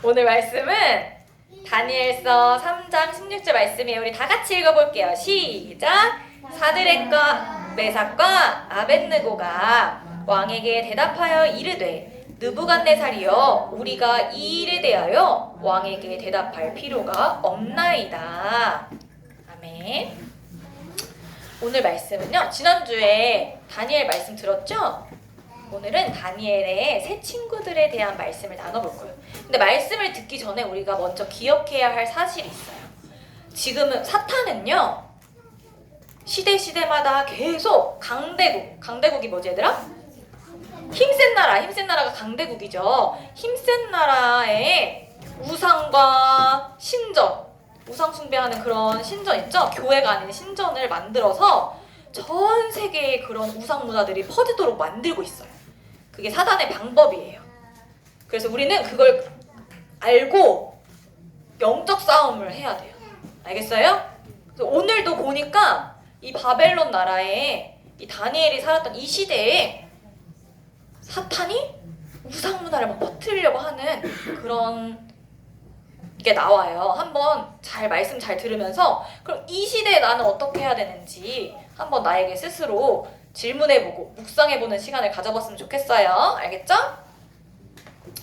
오늘 말씀은 다니엘서 3장 16절 말씀이에요. 우리 다 같이 읽어볼게요. 시작. 사드렉과 메삭과 아벤느고가 왕에게 대답하여 이르되 느부갓네살이여 우리가 이 일에 대하여 왕에게 대답할 필요가 없나이다. 아멘. 오늘 말씀은요. 지난주에 다니엘 말씀 들었죠? 오늘은 다니엘의 새 친구들에 대한 말씀을 나눠볼 거예요. 근데 말씀을 듣기 전에 우리가 먼저 기억해야 할 사실이 있어요. 지금은 사탄은요. 시대 시대마다 계속 강대국, 강대국이 뭐지 얘들아? 힘센 나라, 힘센 나라가 강대국이죠. 힘센 나라의 우상과 신전, 우상 숭배하는 그런 신전 있죠? 교회가 아닌 신전을 만들어서 전 세계의 그런 우상 문화들이 퍼지도록 만들고 있어요. 그게 사단의 방법이에요. 그래서 우리는 그걸 알고 영적 싸움을 해야 돼요. 알겠어요? 오늘도 보니까 이 바벨론 나라에 이 다니엘이 살았던 이 시대에 사탄이 우상 문화를 막 퍼뜨리려고 하는 그런 게 나와요. 한번 잘 말씀 잘 들으면서 그럼 이 시대에 나는 어떻게 해야 되는지 한번 나에게 스스로 질문해보고 묵상해보는 시간을 가져봤으면 좋겠어요. 알겠죠?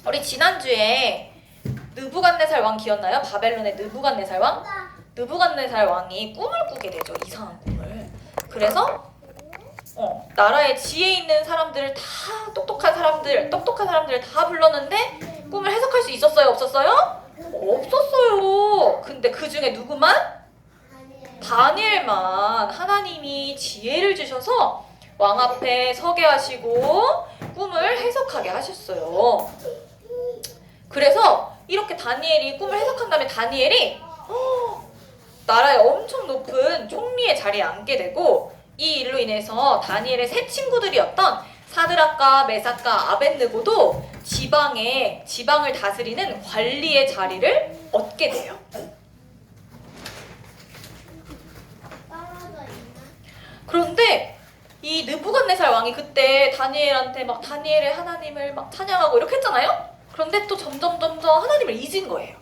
우리 지난주에 느부갓네살 왕 기억나요? 바벨론의 느부갓네살 왕? 느부갓네살 왕이 꿈을 꾸게 되죠. 이상한 꿈을. 그래서 어, 나라에 지혜 있는 사람들을 다 똑똑한 사람들, 똑똑한 사람들을 다 불렀는데 꿈을 해석할 수 있었어요? 없었어요? 없었어요. 근데 그 중에 누구만? 다니엘만 하나님이 지혜를 주셔서 왕 앞에 서게 하시고 꿈을 해석하게 하셨어요. 그래서 이렇게 다니엘이 꿈을 해석한 다음에 다니엘이 어, 나라의 엄청 높은 총리의 자리에 앉게 되고 이 일로 인해서 다니엘의 새 친구들이었던 사드락과 메삭과 아벤느고도 지방에 지방을 다스리는 관리의 자리를 얻게 돼요. 그런데 이 느부갓네살 왕이 그때 다니엘한테 막 다니엘의 하나님을 막 찬양하고 이렇게 했잖아요. 그런데 또 점점 점점 하나님을 잊은 거예요.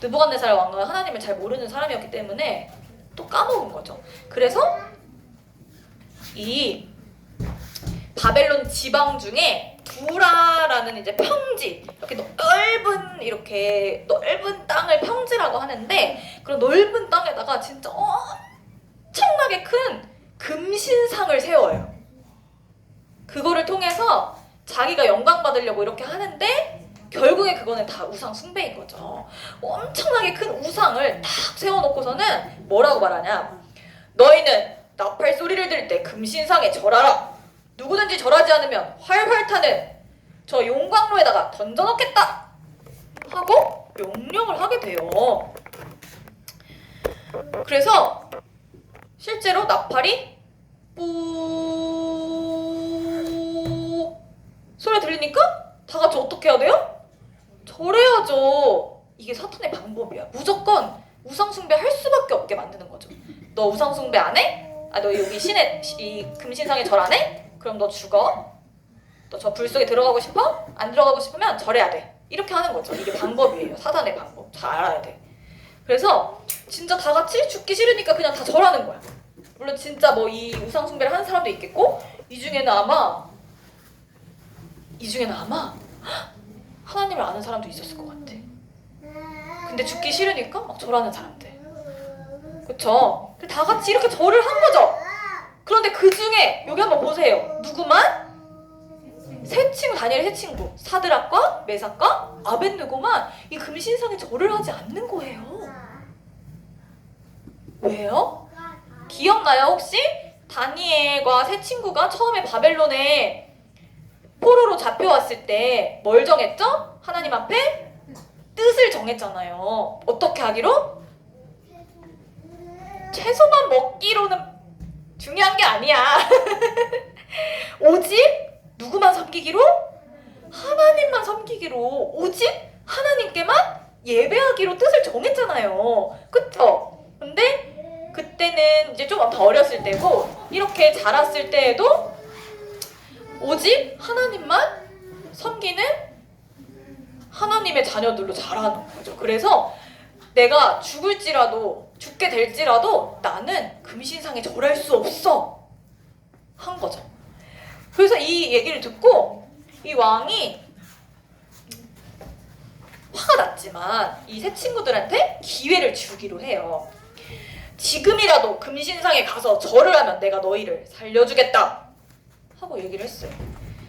느부갓네살 왕은 하나님을 잘 모르는 사람이었기 때문에 또 까먹은 거죠. 그래서 이 바벨론 지방 중에 두라라는 이제 평지 이렇게 넓은 이렇게 넓은 땅을 평지라고 하는데 그런 넓은 땅에다가 진짜 엄청나게 큰 금신상을 세워요. 그거를 통해서 자기가 영광 받으려고 이렇게 하는데 결국에 그거는 다 우상 숭배인 거죠. 엄청나게 큰 우상을 탁 세워놓고서는 뭐라고 말하냐? 너희는 나팔 소리를 들을 때 금신상에 절하라. 누구든지 절하지 않으면 활활 타는 저 용광로에다가 던져놓겠다. 하고 명령을 하게 돼요. 그래서 실제로 나팔이 뿌 소리 들리니까 다 같이 어떻게 해야 돼요? 절해야죠. 이게 사탄의 방법이야. 무조건 우상숭배 할 수밖에 없게 만드는 거죠. 너 우상숭배 안 해? 아 너 여기 신의 이 금신상에 절 안 해? 그럼 너 죽어. 너 저 불 속에 들어가고 싶어? 안 들어가고 싶으면 절해야 돼. 이렇게 하는 거죠. 이게 방법이에요. 사단의 방법. 잘 알아야 돼. 그래서 진짜 다 같이 죽기 싫으니까 그냥 다 절하는 거야. 물론 진짜 뭐 이 우상 숭배를 하는 사람도 있겠고 이 중에는 아마 이 중에는 아마 하나님을 아는 사람도 있었을 것 같아. 근데 죽기 싫으니까 막 절하는 사람들. 그쵸? 다 같이 이렇게 절을 한 거죠. 그런데 그 중에 여기 한번 보세요. 누구만? 세 친구 다니엘의 세 친구 사드락과 메삭과 아벤느고만 이 금신상에 절을 하지 않는 거예요. 왜요? 기억나요 혹시? 다니엘과 세 친구가 처음에 바벨론에 포로로 잡혀왔을 때 뭘 정했죠? 하나님 앞에 뜻을 정했잖아요. 어떻게 하기로? 채소만 먹기로는 중요한 게 아니야. 오직 누구만 섬기기로? 하나님만 섬기기로. 오직 하나님께만 예배하기로 뜻을 정했잖아요. 그쵸? 근데 그때는 이제 좀 더 어렸을 때고 이렇게 자랐을 때에도 오직 하나님만 섬기는 하나님 하나님의 자녀들로 자라는 거죠. 그래서 내가 죽을지라도 죽게 될지라도 나는 금신상에 절할 수 없어 한 거죠. 그래서 이 얘기를 듣고 이 왕이 화가 났지만 이 세 친구들한테 기회를 주기로 해요. 지금이라도 금신상에 가서 절을 하면 내가 너희를 살려주겠다 하고 얘기를 했어요.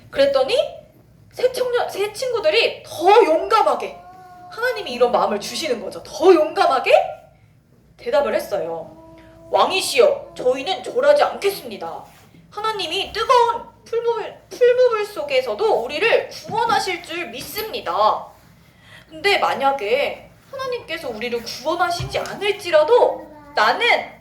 그랬더니 세 청년 세 친구들이 더 용감하게 하나님이 이런 마음을 주시는 거죠. 더 용감하게 대답을 했어요. 왕이시여, 저희는 절하지 않겠습니다. 하나님이 뜨거운 풀무불, 풀무불 속에서도 우리를 구원하실 줄 믿습니다. 근데 만약에 하나님께서 우리를 구원하시지 않을지라도 나는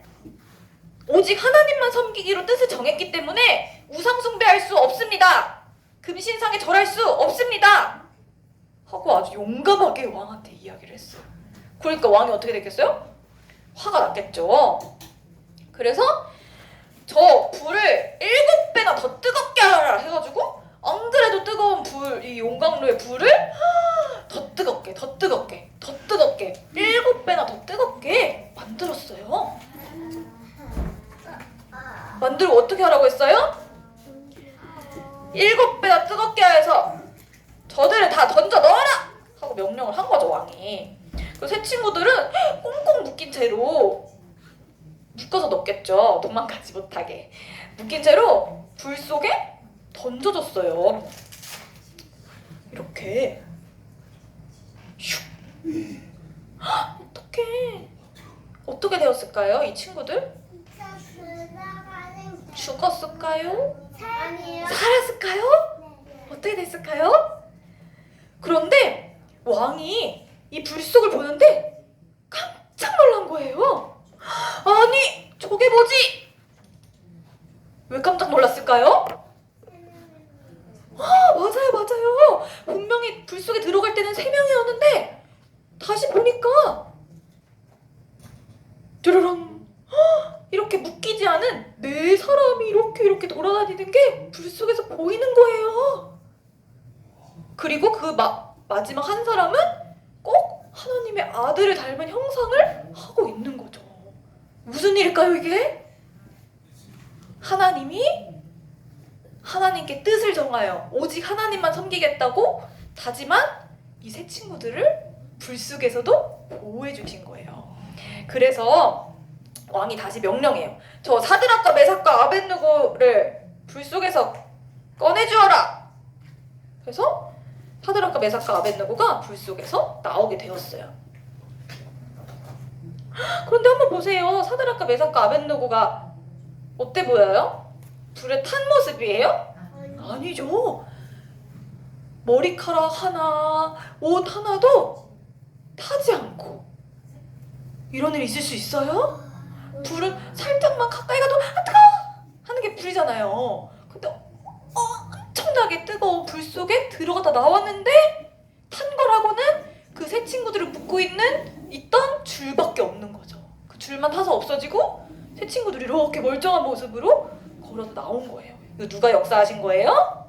오직 하나님만 섬기기로 뜻을 정했기 때문에 우상 숭배할 수 없습니다. 금신상에 절할 수 없습니다. 하고 아주 용감하게 왕한테 이야기를 했어요. 그러니까 왕이 어떻게 됐겠어요? 화가 났겠죠. 그래서 저 불을 일곱 배나 더 뜨겁게 하라 해가지고 안 그래도 뜨거운 불, 이 용광로의 불을 더 뜨겁게, 더 뜨겁게, 더 뜨겁게 일곱 배나 더 뜨겁게 만들었어요. 만들고 어떻게 하라고 했어요? 일곱 배나 뜨겁게 해서 저들을 다 던져 넣어라 하고 명령을 한 거죠 왕이. 그세 친구들은 꽁꽁 묶인 채로 묶어서 넣겠죠 도망가지 못하게 묶인 채로 불 속에 던져졌어요. 이렇게 슉. 헉, 어떡해 어떻게 되었을까요 이 친구들 죽었을까요 아니요. 살았을까요 어떻게 됐을까요? 그런데 왕이 이 불속을 보는데 깜짝 놀란 거예요. 아니, 저게 뭐지? 왜 깜짝 놀랐을까요? 아, 맞아요, 맞아요. 분명히 불 속에 들어갈 때는 세 명이었는데 다시 보니까 헉, 이렇게 묶이지 않은 네 사람이 이렇게 이렇게 돌아다니는 게 불 속에서 보이는 거예요. 그리고 그 마, 마지막 한 사람은 꼭 하나님의 아들을 닮은 형상을 하고 있는 거죠. 무슨 일일까요, 이게? 하나님이 하나님께 뜻을 정하여 오직 하나님만 섬기겠다고 다짐한 이세 친구들을 불 속에서도 보호해 주신 거예요. 그래서 왕이 다시 명령해요. 저 사드락과 메삭과 아벤누고를 불 속에서 꺼내 주어라. 그래서 사드락과 메삭과 아벤누고가 불 속에서 나오게 되었어요. 그런데 한번 보세요. 사드락과 메삭과 아벤누고가 어때 보여요? 불에 탄 모습이에요? 아니죠. 머리카락 하나, 옷 하나도 타지 않고 이런 일 있을 수 있어요? 불은 살짝만 가까이 가도 아 뜨거워 하는 게 불이잖아요. 근데 어, 엄청나게 뜨거운 불 속에 들어가다 나왔는데 탄 거라고는 그 세 친구들을 묶고 있는 있던 줄밖에 없는 거죠. 그 줄만 타서 없어지고 세 친구들이 이렇게 멀쩡한 모습으로 걸어서 나온 거예요. 이거 누가 역사하신 거예요?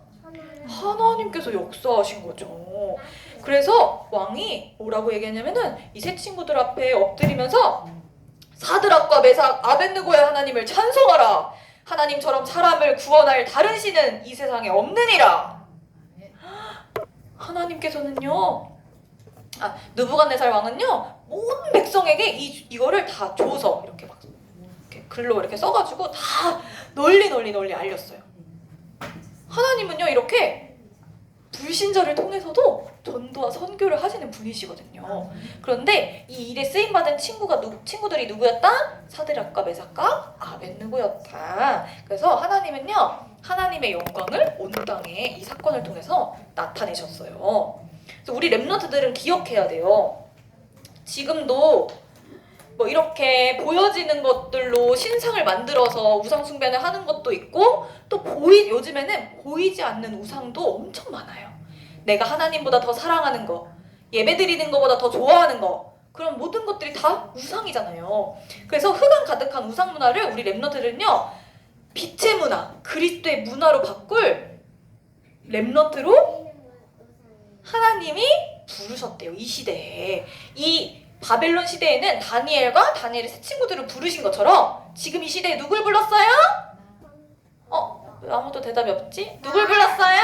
하나님께서 역사하신 거죠. 그래서 왕이 뭐라고 얘기했냐면은 이 세 친구들 앞에 엎드리면서 사드락과 메삭 아벤느고의 하나님을 찬송하라. 하나님처럼 사람을 구원할 다른 신은 이 세상에 없느니라. 하나님께서는요. 아, 느부갓네살 왕은요. 모든 백성에게 이 이거를 다 줘서 이렇게 막 이렇게 글로 이렇게 써 가지고 다 널리 널리 널리 알렸어요. 하나님은요 이렇게 불신자를 통해서도 전도와 선교를 하시는 분이시거든요. 그런데 이 일에 쓰임 받은 친구가 누, 친구들이 누구였다? 사드락과 메삭과 아벤누고였다. 그래서 하나님은요 하나님의 영광을 온 땅에 이 사건을 통해서 나타내셨어요. 그래서 우리 랩런트들은 기억해야 돼요. 지금도 뭐 이렇게 보여지는 것들로 신상을 만들어서 우상 숭배를 하는 것도 있고 또 보이 요즘에는 보이지 않는 우상도 엄청 많아요. 내가 하나님보다 더 사랑하는 거, 예배 드리는 것보다 더 좋아하는 거, 그런 모든 것들이 다 우상이잖아요. 그래서 흑암 가득한 우상 문화를 우리 랩너들은요, 빛의 문화, 그리스도의 문화로 바꿀 랩너트로 하나님이 부르셨대요. 이 시대에. 이 바벨론 시대에는 다니엘과 다니엘의 세 친구들을 부르신 것처럼 지금 이 시대에 누굴 불렀어요? 어? 왜 아무도 대답이 없지? 누굴 불렀어요?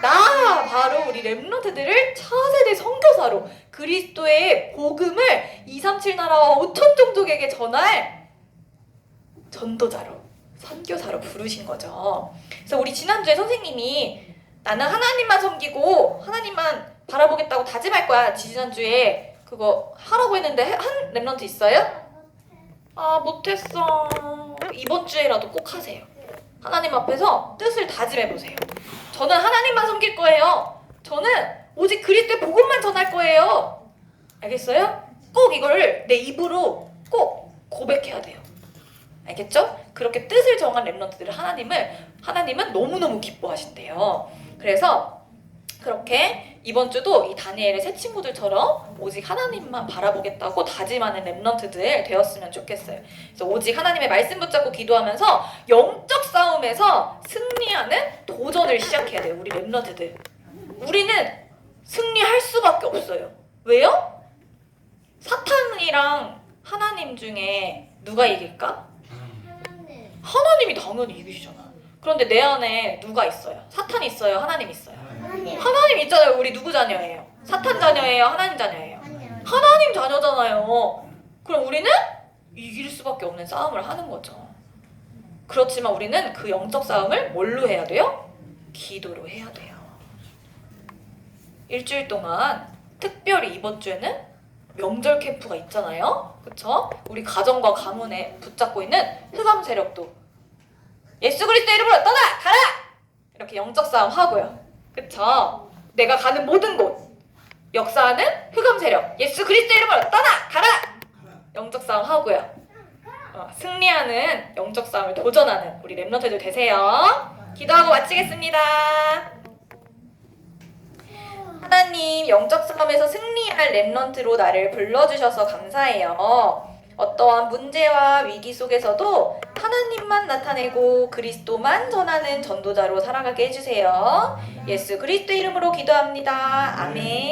나 바로 우리 렘넌트들을 차세대 선교사로 그리스도의 복음을 237 나라와 5천 종족에게 전할 전도자로 선교사로 부르신 거죠. 그래서 우리 지난주에 선생님이 나는 하나님만 섬기고 하나님만 바라보겠다고 다짐할 거야. 지난주에 그거 하라고 했는데 해- 한 렘넌트 있어요? 아 못했어. 이번 주에라도 꼭 하세요. 하나님 앞에서 뜻을 다짐해 보세요. 저는 하나님만 섬길 거예요. 저는 오직 그리스도의 복음만 전할 거예요. 알겠어요? 꼭 이거를 내 입으로 꼭 고백해야 돼요. 알겠죠? 그렇게 뜻을 정한 렘넌트들을 하나님을 하나님은 너무너무 기뻐하신대요. 그래서 그렇게 이번 주도 이 다니엘의 새 친구들처럼 오직 하나님만 바라보겠다고 다짐하는 렘넌트들 되었으면 좋겠어요. 그래서 오직 하나님의 말씀 붙잡고 기도하면서 영적 싸움에서 승리하는 도전을 시작해야 돼요. 우리 렘넌트들. 우리는 승리할 수밖에 없어요. 왜요? 사탄이랑 하나님 중에 누가 이길까? 하나님이 당연히 이기시잖아. 그런데 내 안에 누가 있어요? 사탄이 있어요? 하나님 있어요? 하나님 있잖아요. 우리 누구 자녀예요? 사탄 자녀예요? 하나님 자녀예요? 하나님 자녀잖아요. 그럼 우리는 이길 수밖에 없는 싸움을 하는 거죠. 그렇지만 우리는 그 영적 싸움을 뭘로 해야 돼요? 기도로 해야 돼요. 일주일 동안 특별히 이번 주에는 명절 캠프가 있잖아요. 그쵸? 우리 가정과 가문에 붙잡고 있는 흑암 세력도 예수 그리스도 이름으로 떠나! 가라! 이렇게 영적 싸움 하고요. 그쵸? 내가 가는 모든 곳 역사하는 흑암 세력 예수 그리스도 이름으로 떠나! 가라! 영적 싸움 하고요. 어, 승리하는 영적 싸움을 도전하는 우리 랩런트들 되세요. 기도하고 마치겠습니다. 하나님 영적 싸움에서 승리할 랩런트로 나를 불러주셔서 감사해요. 어떠한 문제와 위기 속에서도 하나님만 나타내고 그리스도만 전하는 전도자로 살아가게 해주세요. 예수 그리스도 이름으로 기도합니다. 아멘.